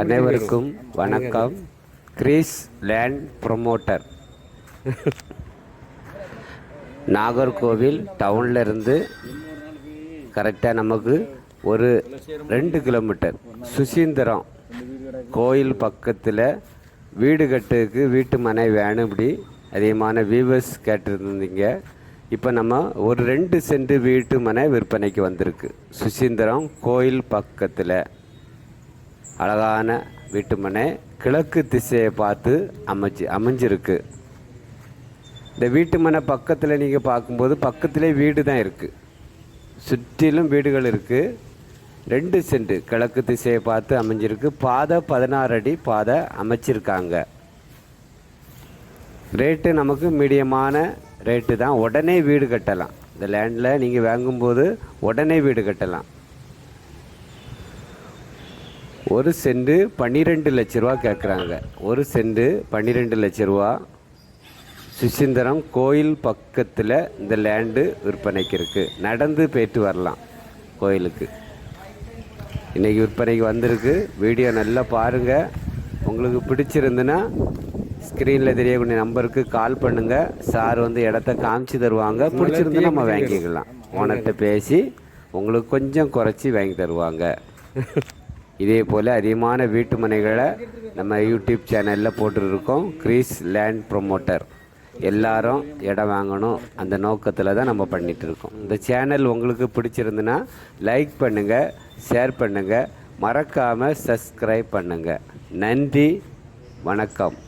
அனைவருக்கும் வணக்கம். Greece land promoter. Nagercoil டவுனில் இருந்து கரெக்டாக நமக்கு ஒரு ரெண்டு கிலோமீட்டர். சுசீந்திரம் கோயில் பக்கத்தில் வீடு கட்டுறதுக்கு வீட்டு மனை வேணும் இப்படி. அதிகமான வியூவர்ஸ் கேட்டிருந்தீங்க. இப்போ நம்ம ஒரு ரெண்டு சென்ட் வீட்டு மனை விற்பனைக்கு வந்திருக்கு. சுசீந்திரம் கோயில் பக்கத்தில். அழகான வீட்டுமனை கிழக்கு திசையை பார்த்து அமைச்சு அமைஞ்சிருக்கு. இந்த வீட்டுமனை பக்கத்தில் நீங்கள் பார்க்கும்போது பக்கத்திலே வீடு தான் இருக்குது சுற்றிலும் வீடுகள் இருக்குது ரெண்டு சென்ட் கிழக்கு திசையை பார்த்து அமைஞ்சிருக்கு. பாதை பதினாறு அடி பாதை அமைச்சிருக்காங்க. ரேட்டு நமக்கு மீடியமான ரேட்டு தான். உடனே வீடு கட்டலாம். இந்த லேண்டில் நீங்கள் வாங்கும்போது உடனே வீடு கட்டலாம். ஒரு சென்ட் பன்னிரெண்டு லட்ச ரூபா கேட்குறாங்க ஒரு சென்ட் பன்னிரெண்டு லட்ச ரூபா. சுசீந்திரம் கோயில் பக்கத்தில் இந்த லேண்டு விற்பனைக்கு இருக்குது நடந்து போயிட்டு வரலாம் கோயிலுக்கு. இன்றைக்கி விற்பனைக்கு வந்திருக்கு. வீடியோ நல்லா பாருங்கள் உங்களுக்கு பிடிச்சிருந்துன்னா ஸ்க்ரீனில் தெரியக்கூடிய நம்பருக்கு கால் பண்ணுங்கள் சார் வந்து இடத்த காமிச்சு தருவாங்க. பிடிச்சிருந்து நம்ம வாங்கிக்கலாம். ஓனர்கிட்ட பேசி உங்களுக்கு கொஞ்சம் குறைச்சி வாங்கி தருவாங்க. இதே போல் அதிகமான வீட்டு மனைகளை நம்ம யூடியூப் சேனலில் போட்டுருக்கோம். கிரீஸ் லேண்ட் ப்ரொமோட்டர் எல்லாரும் இடம் வாங்கணும். அந்த நோக்கத்தில் தான் நம்ம பண்ணிகிட்டு இருக்கோம் இந்த சேனல் உங்களுக்கு பிடிச்சிருந்துன்னா லைக் பண்ணுங்கள் ஷேர் பண்ணுங்கள் மறக்காமல் சப்ஸ்கிரைப் பண்ணுங்கள் நன்றி வணக்கம்.